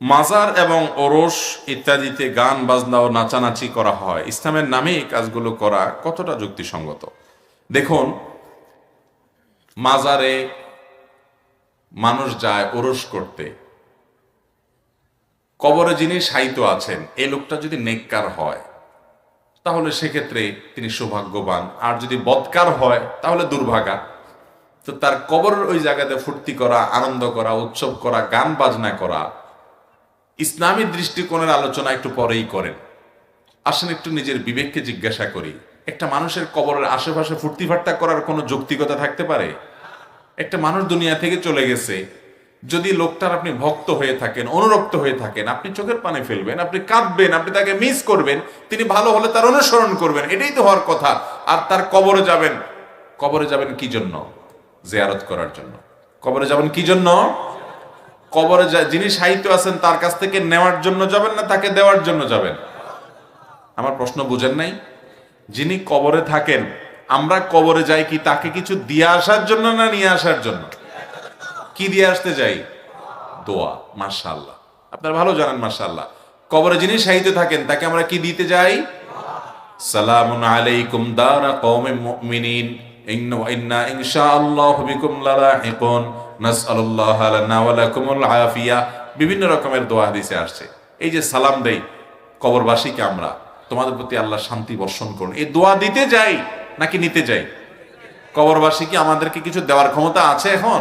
মাজার এবং ওরস ইত্যাদিতে গান, বাজনা ও নাচানাচি করা হয়। ইসলামের নামে এই কাজগুলো করা কতটা যুক্তিসঙ্গত? দেখুন, মাজারে মানুষ যায় ওরস করতে। কবরে যিনি সাহিত্য আছেন, এই লোকটা যদি নেককার হয়, তাহলে সেক্ষেত্রে তিনি সৌভাগ্যবান। আর যদি বৎকার হয়, তাহলে দুর্ভাগা। তো তার কবরের ওই জায়গাতে ফুর্তি করা, আনন্দ করা, উৎসব করা, গান, বাজনা করা ইসলামী দৃষ্টিকোণের আলোচনা একটু পরেই করেন। আসেন একটু নিজের বিবেককে জিজ্ঞাসা করি। একটা মানুষের কবরের আশেপাশে ফুর্তি ফাট্টা করার কোনো যৌক্তিকতা থাকতে পারে? একটা মানুষ দুনিয়া থেকে চলে গেছে, যদি লোকটার আপনি ভক্ত হয়ে থাকেন, অনুরক্ত হয়ে থাকেন, আপনি চোখের পানে ফেলবেন, আপনি কাঁদবেন, আপনি তাকে মিস করবেন, তিনি ভালো হলে তার অনুসরণ করবেন, এটাই তো হওয়ার কথা। আর তার কবরে যাবেন কবরে যাবেন কি জন্য? জেয়ারত করার জন্য। কবরে যাবেন কি জন্য? কবরে যিনি সাহিত্য আছেন, তার কাছ থেকে নেওয়ার জন্য যাবেন না, তাকে দেওয়ার জন্য যাবেন? আমার প্রশ্ন বুঝেন নাই? যিনি কবরে থাকেন, আমরা কবরে যাই কি তাকে কিছু দিয়ে আসার জন্য না নিয়ে আসার জন্য? কি দিয়ে আসতে যাই? দোয়া, মাশাআল্লাহ। আপনারা ভালো জানেন, মাশাআল্লাহ। কবরে যিনি সাহিত্য থাকেন, তাকে আমরা কি দিতে যাই? সালামুন আলাইকুম দারা কওমিন মুমিনিন। ইন্না ইনশাআল্লাহু বিভিন্ন রকমের দোয়া হাদিসে আসছে। এই যে সালাম দেই কবরবাসীকে আমরা, তোমাদের প্রতি আল্লাহ শান্তি বর্ষণ করুন। এই দোয়া দিতে যাই নাকি নিতে যাই? কবরবাসী কি আমাদেরকে কিছু দেওয়ার ক্ষমতা আছে এখন?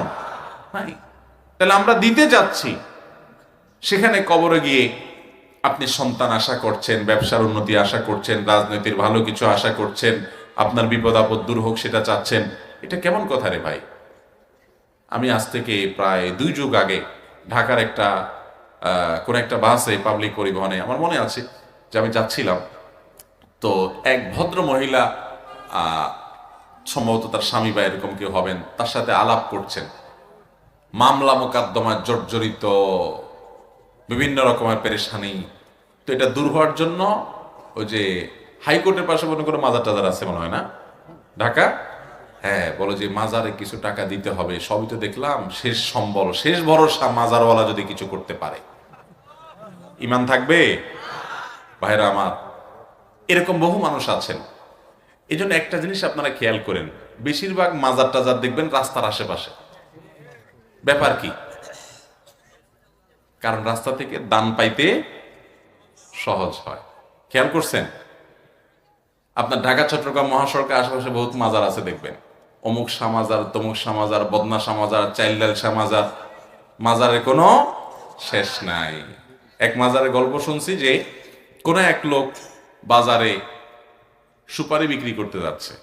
তাহলে আমরা দিতে যাচ্ছি। সেখানে কবরে গিয়ে আপনি সন্তান আশা করছেন, ব্যবসার উন্নতি আশা করছেন, রাজনীতির ভালো কিছু আশা করছেন, আপনার বিপদ আপদ দূর হোক সেটা চাচ্ছেন। এটা কেমন কথা রে ভাই? আমি আজ থেকে প্রায় দুই যুগ আগে ঢাকার একটা কোন একটা বাসে পাবলিক পরিবহনে, আমার মনে আছে যে আমি যাচ্ছিলাম, তো এক ভদ্র মহিলা সম্ভবত তার স্বামী বা এরকম কেউ হবেন, তার সাথে আলাপ করছেন। মামলা মোকদ্দমা জর্জরিত, বিভিন্ন রকমের পেরেশানি। তো এটা দূর হওয়ার জন্য ওই যে হাইকোর্টের পাশে মনে করো মাজার টাজার আছে মনে হয় না? ঢাকা? হ্যাঁ বলো যে মাজারে কিছু টাকা দিতে হবে। সবই তো দেখলাম, শেষ সম্বল, শেষ ভরসা মাজারওয়ালা যদি কিছু করতে পারে। ইমান থাকবে? ভাইরা আমার, এরকম বহু মানুষ আছেন। এই জন্য একটা জিনিস আপনারা খেয়াল করেন, বেশিরভাগ মাজার টাজার দেখবেন রাস্তার আশেপাশে। ব্যাপার কি? কারণ রাস্তা থেকে দান পাইতে সহজ হয়। খেয়াল করছেন? আপনার ঢাকা, চট্টগ্রাম মহাসড়কের আশেপাশে বহুত মাজার আছে দেখবেন। অমুক শাহ মাজার তমুক শাহ মাজার বদনা শাহ মাজার চাইল্ডাল শাহ মাজার কোনো শেষ নাই। এক মাজারের গল্প শুনছি যে কোনো এক লোক বাজারে সুপারি বিক্রি করতে যাচ্ছে।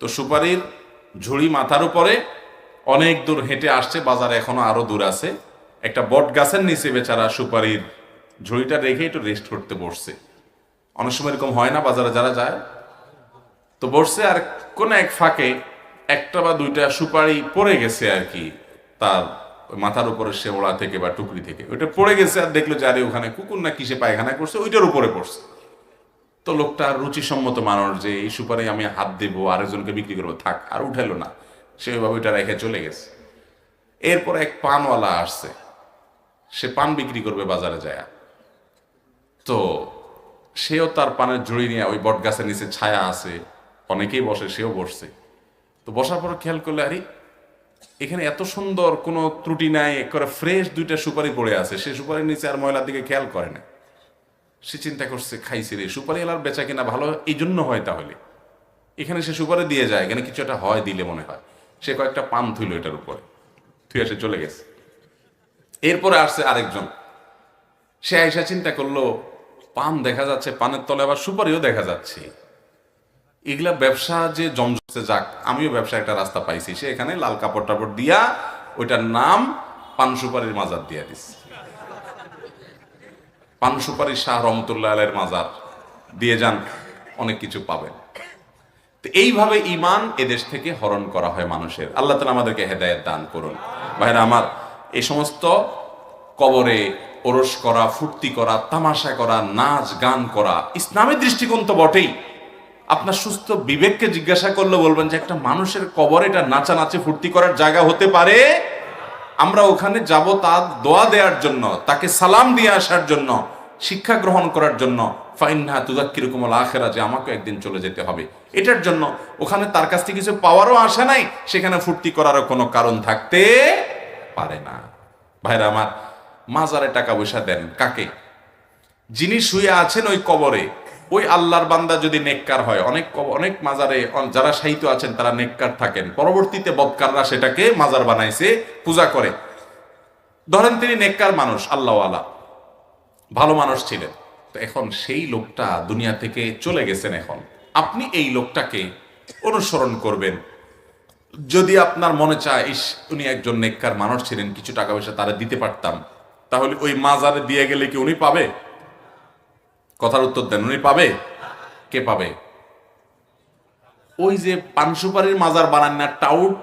তো সুপারির ঝুড়ি মাথার উপরে অনেক দূর হেঁটে আসছে, বাজারে এখনও আরও দূর আছে। একটা বট গাছের নিচে বেচারা সুপারির ঝুড়িটা রেখে একটু রেস্ট করতে বসছে। অনেক সময় এরকম হয় না, বাজারে যারা যায়, তো বসছে আর কোন এক ফাঁকে একটা বা দুইটা সুপারি পড়ে গেছে আর কি, তার মাথার উপরে শেওড়া থেকে বা টুকরি থেকে। ওইটা পড়ে গেছে আর দেখল যে, আরে, ওখানে কুকুর না কিসে পায়খানা করছে, ওইটার উপরে পড়ছে। তো লোকটা রুচিসম্মত মানুষ যে, এই সুপারি আমি হাত দেবো, আরেকজনকে বিক্রি করব, থাক, আর উঠাইলো না। সে ওইভাবে ওইটা রেখে চলে গেছে। এরপর এক পানওয়ালা আসছে। সে পান বিক্রি করবে বাজারে যায়। তো সেও তার পানের ঝুড়ি নিয়ে, ওই বট গাছের নিচে ছায়া আছে, অনেকেই বসে, সেও বসছে। তো বসার পর খেয়াল করলে, আরে, এখানে এত সুন্দর কোনো ত্রুটি নাই করে ফ্রেশ দুইটা সুপারি পড়ে আছে। সে সুপারির নিচে আর ময়লার দিকে খেয়াল করে না। সে চিন্তা করছে, খাইছে রে, সুপারি এলার বেচা কিনা ভালো? এই জন্য হয় তাহলে। এখানে সে সুপারি দিয়ে যায়, এখানে কিছু একটা হয় দিলে মনে হয়। সে কয়েকটা পান থুইল এটার উপরে। থুই সে চলে গেছে। এরপরে আসছে আরেকজন। সে আইসা চিন্তা করল, পান দেখা যাচ্ছে, পানের তলে আবার সুপারিও দেখা যাচ্ছে। এগুলা ব্যবসা যে জমজমছে যাক, আমিও ব্যবসা একটা রাস্তা পাইছি, সে এখানে লাল কাপড় টাপড় দিয়া ওইটার নাম পান সুপারির মাজার দিয়া দিস পান সুপারি শাহ রহমতুল্লাহ আলের মাজার দিয়ে যান, অনেক কিছু পাবেন। এইভাবে ইমান এদেশ থেকে হরণ করা হয় মানুষের। আল্লাহ তালা আমাদেরকে হেদায়ত দান করুন। ভাইরা আমার, এই সমস্ত কবরে ওরস করা, ফুর্তি করা, তামাশা করা, নাচ, গান করা, ইসলামের দৃষ্টিকোণ তো বটেই। আপনার সুস্থ বিবেককে জিজ্ঞাসা করলে বলবেন যে একটা মানুষের কবরে এটা নাচানাচি ফুর্তি করার জায়গা হতে পারে? আমরা ওখানে যাব তার দোয়া দেওয়ার জন্য, তাকে সালাম দিয়ে আসার জন্য, শিক্ষা গ্রহণ করার জন্য। ফাইনহা তুদাক্কিরকুম আখেরা, যে আমাকে একদিন চলে যেতে হবে। এটার জন্য ওখানে তার কাছ থেকে কিছু পাওয়ারও আসে নাই, সেখানে ফুর্তি করারও কোনো কারণ থাকতে পারে না। ভাইরা আমার, মাজারে টাকা পয়সা দেন, কাকে? যিনি শুয়ে আছেন ওই কবরে ওই আল্লাহর বান্দা যদি নেককার হয়, অনেক অনেক মাজারে যারা সাহিত্য আছেন তারা নেককার থাকেন। পরবর্তীতে বদকাররা সেটাকে মাজার বানাইছে, পূজা করে। ধরেন তিনি নেককার মানুষ, আল্লাহওয়ালা। ভালো মানুষ ছিলেন। তো এখন সেই লোকটা দুনিয়া থেকে চলে গেছেন এখন। আপনি এই লোকটাকে অনুসরণ করবেন। যদি আপনার মনে চায়, ইস, উনি একজন নেককার মানুষ ছিলেন, কিছু টাকা পয়সা তারা দিতে পারতাম। তাহলে ওই মাজারে দিয়ে গেলে কি উনি পাবে? কথার উত্তর দেন। উনি পাবে? কে পাবে? ওই যে পান সুপারির মাজার বানান না, টাউট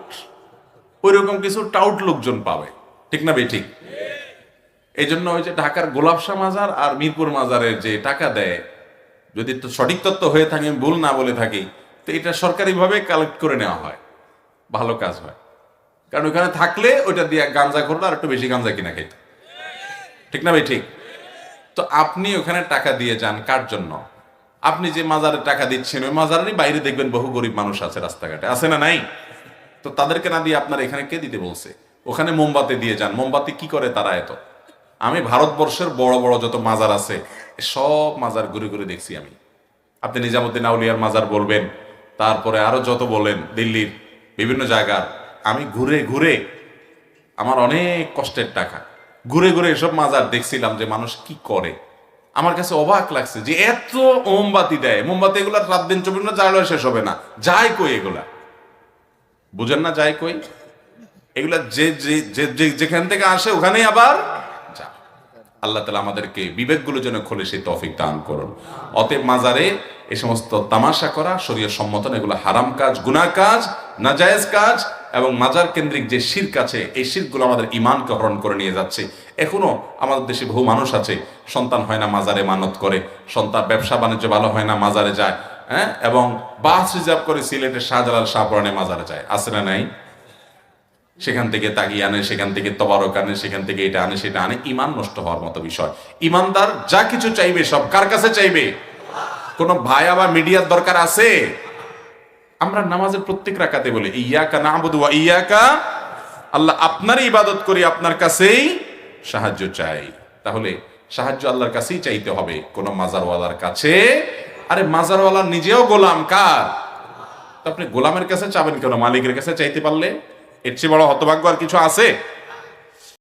ওই রকম কিছু টাউট লোকজন পাবে। ঠিক না ঠিক এই জন্য ওই যে ঢাকার গোলাপশা মাজার আর মিরপুর মাজারের যে টাকা দেয়, যদি সঠিক তত্ত্ব হয়ে থাকে ভুল না বলে থাকি, তো এটা সরকারিভাবে কালেক্ট করে নেওয়া হয়। ভালো কাজ হয়। কারণ ওখানে থাকলে ওইটা দিয়ে গাঞ্জা করলে আর একটু বেশি গাঞ্জা কিনা খাইতে ঠিক না ভাই ঠিক তো আপনি ওখানে টাকা দিয়ে যান, কার জন্য? আপনি যে মাজারে টাকা দিচ্ছেন, ওই মাজারেরই বাইরে দেখবেন বহু গরিব মানুষ আছে রাস্তাঘাটে। আছে না নাই? তো তাদেরকে না দিয়ে আপনার এখানে কে দিতে বলছে? ওখানে মোমবাতি দিয়ে যান। মোমবাতি কি করে তারা এত? আমি ভারতবর্ষের বড় বড় যত মাজার আছে, সব মাজার ঘুরে ঘুরে দেখছি আমি। আপনি নিজামুদ্দিন আউলিয়ার মাজার বলবেন, তারপরে আরও যত বলেন, দিল্লির বিভিন্ন জায়গার, আমি ঘুরে ঘুরে আমার অনেক কষ্টের টাকা। ঘুরে ঘুরে এসব মাজার দেখছিলাম যে মানুষ কি করে। আমার কাছে অবাক লাগছে যে এত মোমবাতি দেয়। মোমবাতি এগুলা রাত দিন চব্বিশ ঘণ্টা জ্বালানো শেষ হবে না। যায় কই এগুলা? বুঝেন না যায় কই? এগুলা যে, যে- যেখান থেকে আসে ওখানেই আবার আল্লাহ তালা আমাদেরকে বিবেকগুলো যেন খোলে, সেই তফিক দান করুন। অতএব মাজারে এ সমস্ত তামাশা করা শরীয় সম্মতন এগুলো হারাম কাজ, গুনাহ কাজ, নাজায়েজ কাজ এবং মাজার কেন্দ্রিক যে শির্ক আছে, এই শিরগুলো আমাদের ইমানকে হরণ করে নিয়ে যাচ্ছে। এখনও আমাদের দেশে বহু মানুষ আছে, সন্তান হয় না মাজারে মানত করে, সন্তান ব্যবসা বাণিজ্য ভালো হয় না মাজারে যায় হ্যাঁ? এবং বাস রিজার্ভ করে সিলেটের শাহজালাল শাহপুরানে মাজারে যায়। আছে না নাই? সেখান থেকে তাগিয়ে আনে, সেখান থেকে তবারক আনে, সেখান থেকে এটা আনে, সেটা আনে ইমান নষ্ট হওয়ার মতো বিষয়। ইমানদার যা কিছু চাইবে, সব কার কাছে চাইবে? কোন ভাই আবার মিডিয়ার দরকার আছে? আমরা নামাজের প্রত্যেক রাকাতে বলি, ইয়াকা না ওয়া ইয়াকা আল্লাহ আপনারই ইবাদত করি, আপনার কাছেই সাহায্য চাই। তাহলে সাহায্য আল্লাহর কাছেই চাইতে হবে, কোন মাজারওয়ালার কাছে। আরে মাজারওয়ালা নিজেও গোলাম কার? আপনি গোলামের কাছে চাবেন কেন? মালিকের কাছে চাইতে পারলে? এর চেয়ে বড় হতভাগ্য আর কিছু আছে?